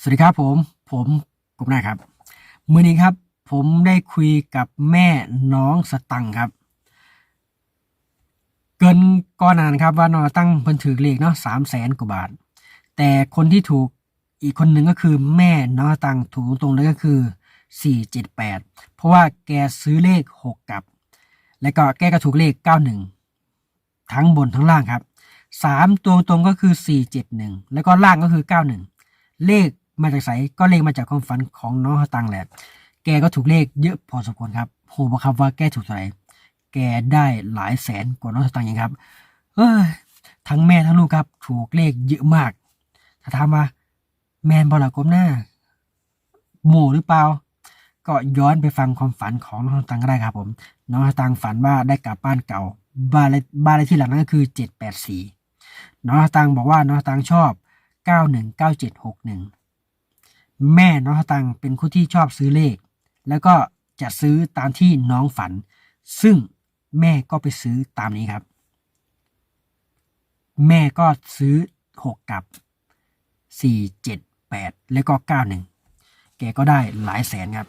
สวัสดีครับผม ผมกุมนาครับ มือนี้ครับ ผมได้คุยกับแม่น้องสตังครับ เกินก้อนานครับว่านอตั้งเพิ่นถือเลขเนาะสามแสนกว่าบาท แต่คนที่ถูกอีกคนหนึ่งก็คือแม่น้องตังถูกตรงๆเลยก็คือสี่เจ็ดแปดเพราะว่าแกซื้อเลขหกกับ แล้วก็แกก็ถูกเลขเก้าหนึ่งทั้งบนทั้งล่างครับสามตัวตรงก็คือสี่เจ็ดหนึ่งแล้วก็ล่างก็คือเก้าหนึ่งเลข มาจากไสก็เลขมาจากความฝันของน้องฮตังแหละ แกก็ถูกเลขเยอะพอสมควรครับโหบังคับว่าแกถูกอะไรแกได้หลายแสนกว่าน้องฮตังอย่งครับ เออทั้งแม่ทั้งลูกครับ ถูกเลขเยอะมาก ถ้าถามว่าแมนบอลก้มหน้าโมหรือเปล่า ก็ย้อนไปฟังความฝันของน้องตังก็ได้ครับ ผม น้องตังฝันว่าได้กลับบ้านเก่า บ้านเลบ้านเลขที่หลังนั้นก็คือเจ็ดแป784 น้องตังบอกว่าน้องตังชอบเก้าหนึ่งเก้าเจ็ดหกหนึ่ง แม่น้องสตังเป็นคนที่ชอบซื้อเลข แล้วก็จะซื้อตามที่น้องฝัน ซึ่งแม่ก็ไปซื้อตามนี้ครับ แม่ก็ซื้อหกกับสี่เจ็ดแปดแล้วก็เก้าหนึ่งแกก็ได้หลายแสนครับ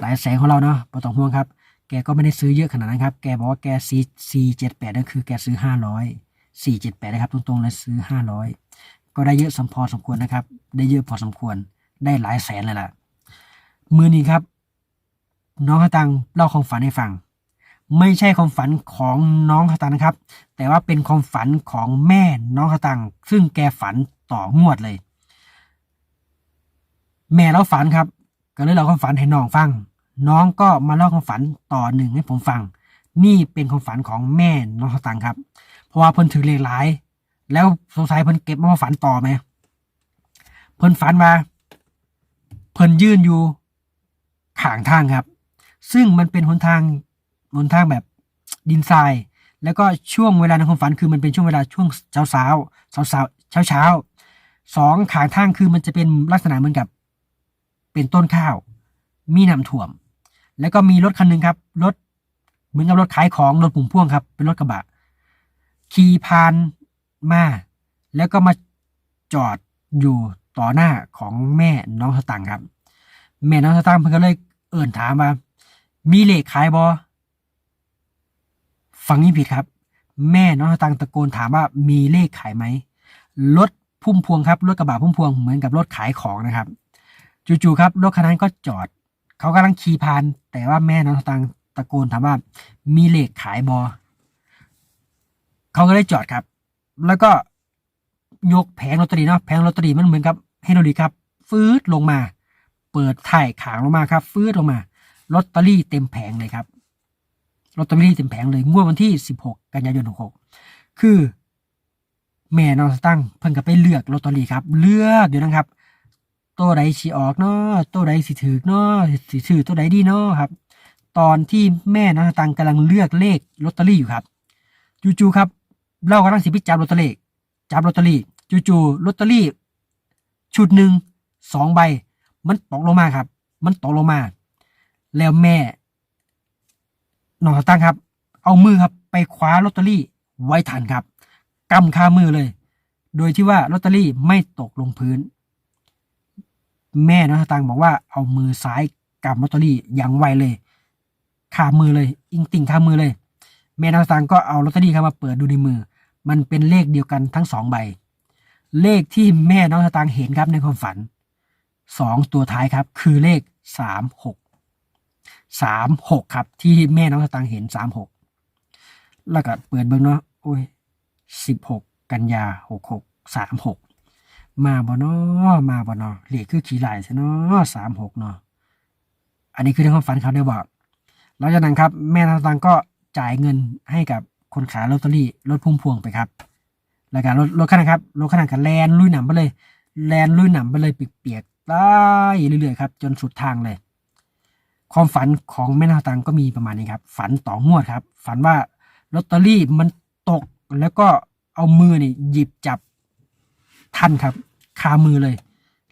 หลายแสนของเราเนาะปต้องห่วงครับ แกก็ไม่ได้ซื้อเยอะขนาดนั้นครับ แกบอกว่าแกซีซีเจ็ดแปดก็คือแกซื้อห้าร้อยสี่เจ็ดแปดนะครับ ตรงๆเลยซื้อห้าร้อยก็ได้เยอะสมพอสมควรนะครับ ได้เยอะพอสมควร ได้หลายแสนเลยล่ะ มือนี้ครับ น้องขตังเล่าความฝันให้ฟัง ไม่ใช่ความฝันของน้องขตังนะครับ แต่ว่าเป็นความฝันของแม่น้องขตัง ซึ่งแกฝันต่องวดเลย แม่เราฝันครับ ก็เลยเล่าความฝันให้น้องฟัง น้องก็มาเล่าความฝันต่อหนึ่งให้ผมฟัง นี่เป็นความฝันของแม่น้องขตังครับ เพราะว่าเพิ่นถือเลขหลาย แล้วสงสัยเพิ่นเก็บมาฝันต่อไหมเพิ่นฝันมา เพิ่นยืนอยู่ขางทางครับ ซึ่งมันเป็นหนทางหนทางแบบดินทราย แล้วก็ช่วงเวลาในความฝันคือมันเป็นช่วงเวลาช่วงเช้าเช้าเช้าเช้าเช้าเช้าสองขางทางคือมันจะเป็นลักษณะเหมือนกับ เป็นต้นข้าว มีน้ำท่วม แล้วก็มีรถคันหนึ่งครับรถเหมือนกับรถขายของรถปุ่มพ่วงครับ เป็นรถกระบะขี่ผ่านมา แล้วก็มาจอดอยู่ ต่อหน้าของแม่น้องสตังครับ แม่น้องสตังเพิ่นก็เลยเอิ่นถามว่ามีเลขขายบอฟังนี้ผิดครับ แม่น้องสตังตะโกนถามว่ามีเลขขายไหมรถพุ่มพวงครับรถกระบะพุ่มพวงเหมือนกับรถขายของนะครับ จู่ๆครับรถคันนั้นก็จอด เขากำลังขี่ผ่าน แต่ว่าแม่น้องสตังตะโกนถามว่า มีเลขขายบอเขาก็เลยจอดครับ แล้วก็ยกแผงลอตเตอรี่เนาะแผงลอตเตอรี่มันเหมือนกับ ไฮโดรลิกครับ ฟืดลงมา เปิดถ่ายขางลงมาครับ ฟืดลงมาลอตเตอรี่เต็มแผงเลยครับลอตเตอรี่เต็มแผงเลยงวดวันที่ 16 กันยายน66คือ แม่น้องสตั้งค์เพิ่นก็ไปเลือกลอตเตอรี่ครับ เลือกอยู่นะครับ ตัวใดสิออกเนาะตัวใดสิถือเนาะสิถือตัวใดดีเนาะครับ ตอนที่แม่น้องสตังค์กำลังเลือกเลขลอตเตอรี่อยู่ครับจู่ๆครับเรากำลังสิไปจับลอตเตอรี่จับลอตเตอรี่จู่ๆลอตเตอรี่ ชุดหนึ่งสองใบ มันตกลงมาครับ มันตกลงมา แล้วแม่น้องตั้งครับ เอามือครับ ไปคว้าลอตเตอรี่ไว้ทันครับกำคามือเลย โดยที่ว่าลอตเตอรี่ไม่ตกลงพื้น แม่น้องตังบอกว่าเอามือซ้ายกำลอตเตอรี่อย่างไวเลยคามือเลย อิงติ่งคามือเลย แม่น้องตังก็เอาลอตเตอรี่ครับมาเปิดดูในมือ มันเป็นเลขเดียวกันทั้งสองใบ เลขที่แม่น้องสตางค์เห็นครับในความฝันสองตัวท้ายครับ คือเลขสามหกสามหกครับ ที่แม่น้องสตางค์เห็นสามหกแล้วก็เปิดเบิ้งเนาะโอ้ยสิบหกกันยาหกหกสามหกมาบ่เนาะมาบ่เนาะเลขคือขี่ไหลใช่เนาะสามหกเนาะอันนี้คือในความฝันเขาได้บอกหลังจากนั้นครับ แม่น้องสตางค์ก็จ่ายเงินให้กับคนขายลอตเตอรี่รถพุ่มพวงไปครับ แล้วก็รถรถขนาดครับรถขนาดกันแลนลุยหนำไปเลยแลนลุยหนำไปเลยเปียกๆได้เรื่อยๆครับจนสุดทางเลย ความฝันของแม่นาตังก็มีประมาณนี้ครับ ฝันต่องวดครับ ฝันว่าลอตเตอรี่มันตกแล้วก็เอามือนี่หยิบจับทันครับคามือเลย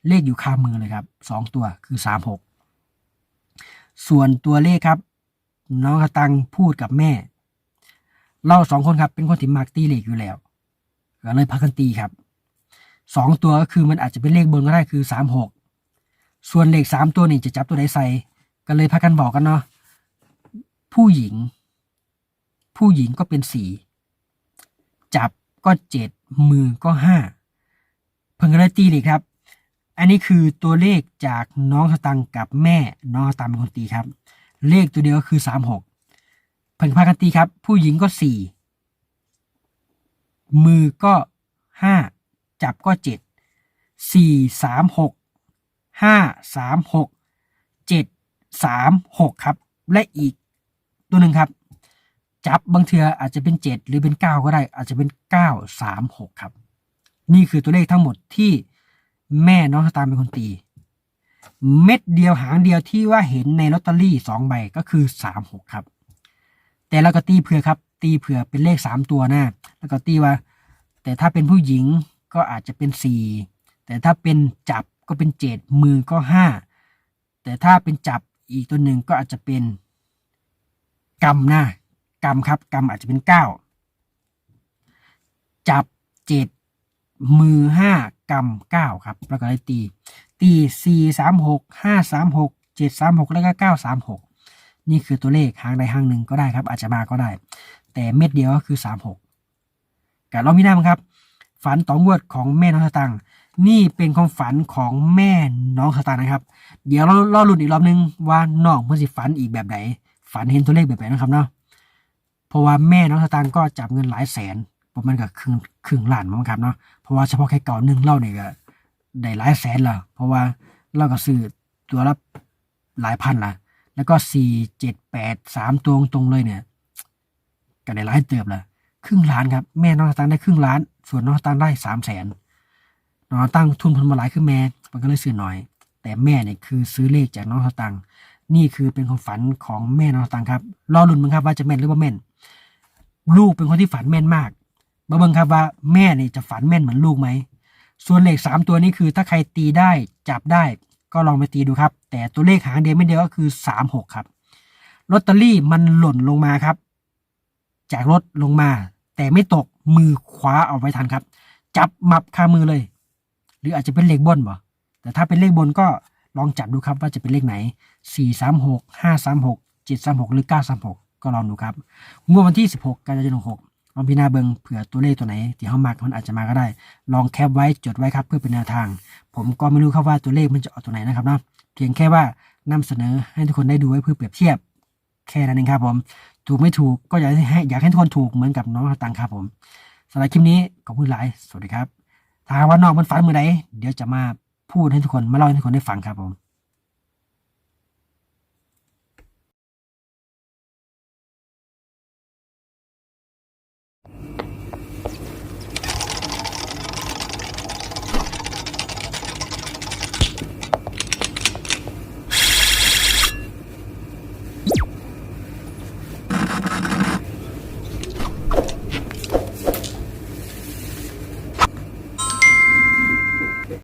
เลขอยู่คามือเลยครับสองตัวคือสามหกส่วนตัวเลขครับ น้องกระตังพูดกับแม่ เราสองคนครับเป็นคนที่มักตีเลขอยู่แล้ว ก็เลยพักกันตีครับสองตัวก็คือมันอาจจะเป็นเลขบนก็ได้คือสามหกส่วนเลขสามตัวนี่จะจับตัวใดใส่ก็เลยพากันบอกกันเนาะผู้หญิง ผู้หญิงก็เป็นสี่จับก็เจ็ดมือก็ห้าเพิ่งก็เลยตีเลยครับ อันนี้คือตัวเลขจากน้องสตังกับแม่น้องสตังเป็นคนตีครับ เลขตัวเดียวก็คือสามหกเพิ่งพากันตีครับ ผู้หญิงก็สี่ มือก็ห้าจับก็เจ็ดสี่สามหกห้าสามหกเจ็ดสามหกครับ และอีกตัวหนึ่งครับ จับบางเทืออาจจะเป็นเจ็ดหรือเป็นเก้าก็ได้ อาจจะเป็นเก้าสามหกครับ นี่คือตัวเลขทั้งหมดที่แม่น้องสตางค์เป็นคนตี เม็ดเดียวหางเดียวที่ว่าเห็นในลอตเตอรี่สองใบก็คือสามหกครับ แต่เราก็ตีเผื่อครับ ตีเผื่อเป็นเลขสามตัวหน้า แล้วก็ตีว่า แต่ถ้าเป็นผู้หญิงก็อาจจะเป็นสี่แต่ถ้าเป็นจับก็เป็นเจ็ดมือก็ห้าแต่ถ้าเป็นจับอีกตัวหนึ่งก็อาจจะเป็นกำหน้ากำครับกำอาจจะเป็นเก้าจับเจ็ดมือห้ากำเก้าครับ แล้วก็ได้ตี ตีสี่สามหกห้าสามหกเจ็ดสามหกแล้วก็เก้าสามหกนี่คือตัวเลขหางใดหางหนึ่งก็ได้ครับ อาจจะมาก็ได้ แต่เม็ดเดียวก็คือสามหกกับเรามีหน้ามั้งครับ ฝันต่องวดของแม่น้องสตังค์นี่เป็นความฝันของแม่น้องสตังค์นะครับ เดี๋ยวเรารอลุ้นอีกรอบนึงว่าน้องเพื่อสิฝันอีกแบบไหน ฝันเห็นตัวเลขแบบไหนนะครับเนาะเพราะว่าแม่น้องสตังค์ก็จับเงินหลายแสนประมาณกับครึ่งครึ่งล้านมั้งครับเนาะเพราะว่าเฉพาะแค่เก่าหนึ่งเล่าเนี่ยก็ได้หลายแสนละเพราะว่าเราก็ซื้อตัวละหลายพันละแล้วก็สี่เจ็ดแปดสามตัวตรงเลยเนี่ย ก็ได้หลายเติบละครึ่งล้านครับแม่น้องตังได้ครึ่งล้าน ส่วนน้องตังได้สามแสนน้องตั้งทุนพันมาหลายคือแม่มันก็เลยซื้อหน่อย แต่แม่เนี่ยคือซื้อเลขจากน้องตังนี่คือเป็นความฝันของแม่น้องตังครับรอลุ้นมั้งครับว่าจะแม่นหรือว่าแม่น ลูกเป็นคนที่ฝันแม่นมากมาเบิ่งครับว่าแม่เนี่ยจะฝันแม่นเหมือนลูกไหมส่วนเลขสามตัวนี้คือถ้าใครตีได้จับได้ก็ลองไปตีดูครับ แต่ตัวเลขหางเดียวไม่เดียวก็คือสามหกครับลอตเตอรี่มันหล่นลงมาครับ จากรถลงมา แต่ไม่ตกมือคว้าเอาไว้ทันครับ จับมับคามือเลย หรืออาจจะเป็นเลขบนบ่แต่ถ้าเป็นเลขบนก็ลองจับดูครับว่าจะเป็นเลขไหน 4 3 6 5 3 6 7 3 6 หรือ 9 3 6 ก็ลองดูครับงวดวันที่ 16 กันยายน6ลองพิจารณาเบิงเผื่อตัวเลขตัวไหน ที่เขามักมันอาจจะมาก็ได้ ลองแคปไว้จดไว้ครับเพื่อเป็นแนวทาง ผมก็ไม่รู้ครับว่าตัวเลขมันจะออกตัวไหนนะครับเนาะเพียงแค่ว่านำเสนอให้ทุกคนได้ดูไว้เพื่อเปรียบเทียบ แค่นั้นเองครับผม ถูกไม่ถูกก็อยากให้อยากให้ทุกคนถูกเหมือนกับน้องตังครับผมสำหรับคลิปนี้ขอบคุณหลาย สวัสดีครับ ถ้าว่านอกมันฝันเมื่อใดเดี๋ยวจะมาพูดให้ทุกคนมาเล่าให้ทุกคนได้ฟังครับผม